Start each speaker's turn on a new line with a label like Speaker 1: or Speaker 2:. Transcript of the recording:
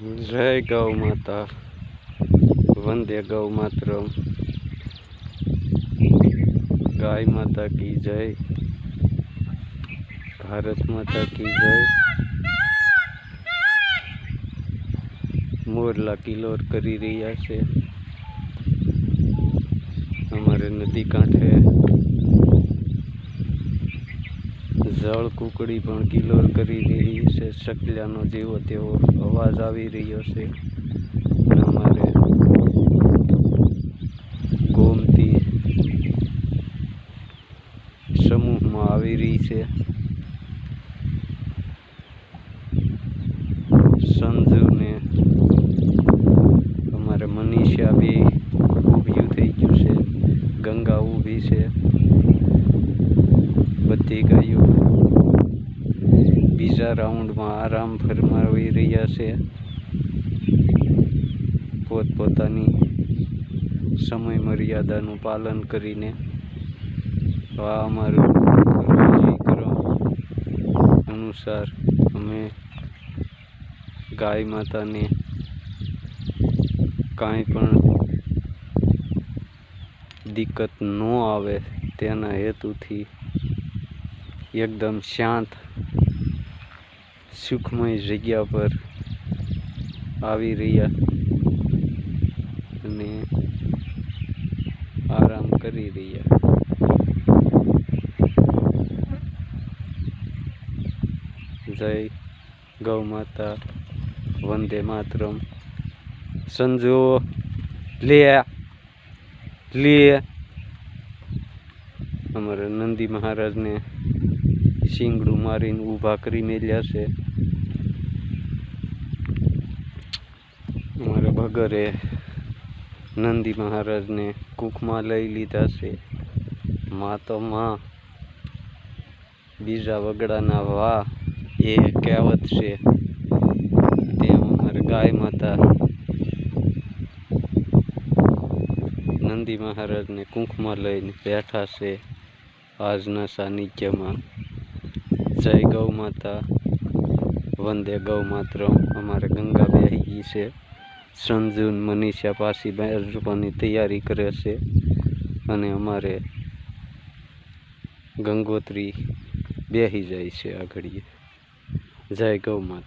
Speaker 1: જય ગૌ માતા. વંદે ગૌ માતરમ. ગાય માતા કી જય. ભારત માતા કી જય. મોરલા કિલોર કરી રહ્યા છે. અમારે નદી કાંઠે જળ કુકડી પણ કિલોર કરી રહી છે. શકલાનો જેવો તેવો અવાજ આવી રહ્યો છે. અમારે ગોમતી સમૂહમાં આવી રહી છે. સંજુને અમારે મનીષા બી ઊભી થઈ ગયું છે. ગંગા ઊભી છે. બધી ગાયો બીજા રાઉન્ડમાં આરામ ફરમાવી રહ્યા છે. પોતપોતાની સમય મર્યાદાનું પાલન કરીને આ અમારું ક્રમ અનુસાર અમે ગાય માતાને કાંઈ પણ દિક્કત ન આવે તેના હેતુથી એકદમ શાંત, સુખમય જગ્યા પર આવી રહ્યા અને આરામ કરી રહ્યા. જય ગૌ માતા, વંદે માતરમ. સંજો લે લે અમારા નંદી મહારાજને શીંગડું મારીને ઊભા કરી મેલ્યા છે. અમારે ભગરે નંદી મહારાજને કૂકમાં લઈ લીધા છે. માં તો માં, બીજા વગડાના વા એ કહેવત છે. તે અમારે ગાય માતા નંદી મહારાજને કૂંખમાં લઈને બેઠા છે. આજના સાનિધ્યમાં જય ગૌ માતા, વંદે ગૌ માત્ર અમારે ગંગા બેહી ગઈ છે. સંજુન મનીષા પાછી બેસવાની તૈયારી કરે છે. અને અમારે ગંગોત્રી બેહી જાય છે આ ઘડીએ જય ગૌ માતા.